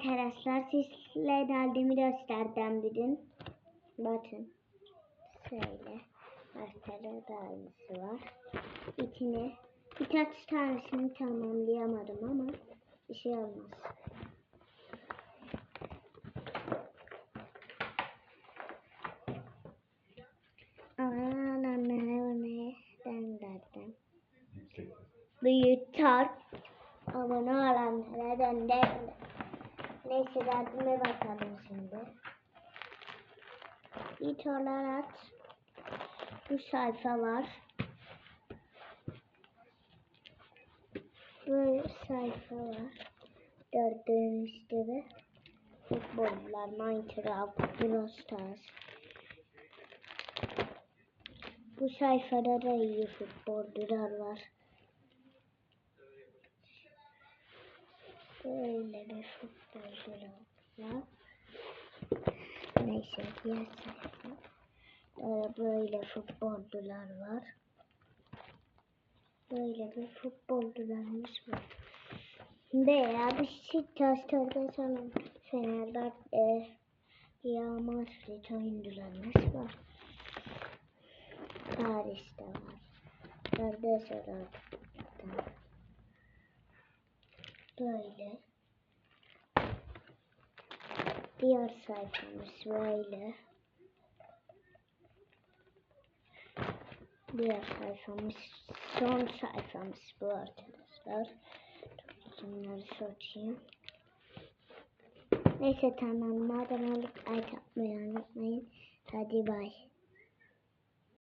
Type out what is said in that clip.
arkadaşlar sizle geldiğimi gösterdim bugün. Bakın. Şöyle. Arkada da aynısı var. İçine birkaç tanesini tamamlayamadım ama bir şey olmaz. Aman anne ne ben derdim. Büyük çarp. Abone olanlara gönder. Neyse derdime bakalım şimdi. İlk olarak bu sayfa var. Bu sayfa var. Gördüğünüz gibi. Futbollar, Minecraft, Brawl. Bu sayfada da iyi futbolcular var. Bir futbolcular var. Neyse diğer Böyle futbolcular var. Böyle bir futbolcularımız var. Veya bir Beşiktaş Galatasaray Fenerbahçe Real Madrid oyuncularımız var. Paris'te var. Galatasaray'da. Böyle. Diğer sayfamız böyle. Diğer sayfamız son sayfamız bu arkadaşlar. Bunları seçeyim. Neyse tamam madem olduk like atmayı unutmayın. Hadi bay.